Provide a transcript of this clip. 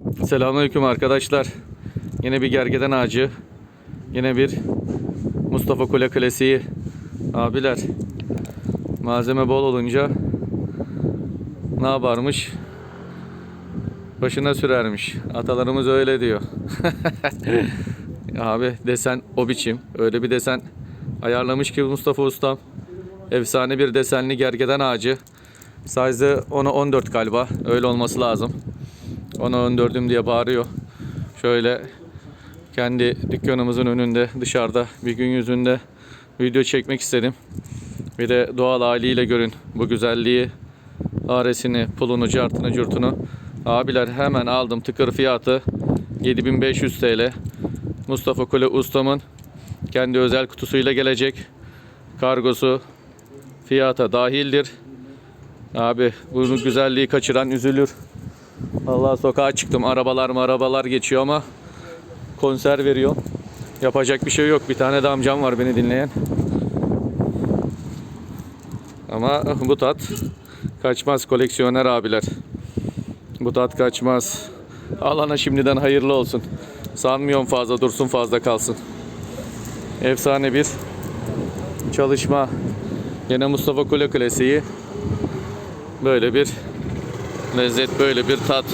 Selamünaleyküm arkadaşlar. Yine bir gergeden ağacı. Yine bir Mustafa Kule klasiği. Abiler. Malzeme bol olunca ne yaparmış? Başına sürermiş. Atalarımız öyle diyor. Abi desen o biçim. Öyle bir desen ayarlamış ki Mustafa Ustam. Efsane bir desenli gergeden ağacı. Size ona 14 galiba. Öyle olması lazım. Ona 14'üm diye bağırıyor. Şöyle kendi dükkanımızın önünde dışarıda bir gün yüzünde video çekmek istedim. Bir de doğal haliyle görün bu güzelliği. Aresini, pulunu, cartını, curtunu. Abiler hemen aldım tıkır fiyatı 7500 TL. Mustafa Kule ustamın kendi özel kutusuyla gelecek. Kargosu fiyata dahildir. Abi bunun güzelliği kaçıran üzülür. Allah sokağa çıktım. Arabalar mı arabalar geçiyor ama konser veriyor. Yapacak bir şey yok. Bir tane de amcam var beni dinleyen. Ama bu tat kaçmaz koleksiyoner abiler. Bu tat kaçmaz. Alana şimdiden hayırlı olsun. Sanmıyorum fazla dursun fazla kalsın. Efsane bir çalışma. Yine Mustafa Kule klasiği. Böyle bir lezzet, böyle bir tat.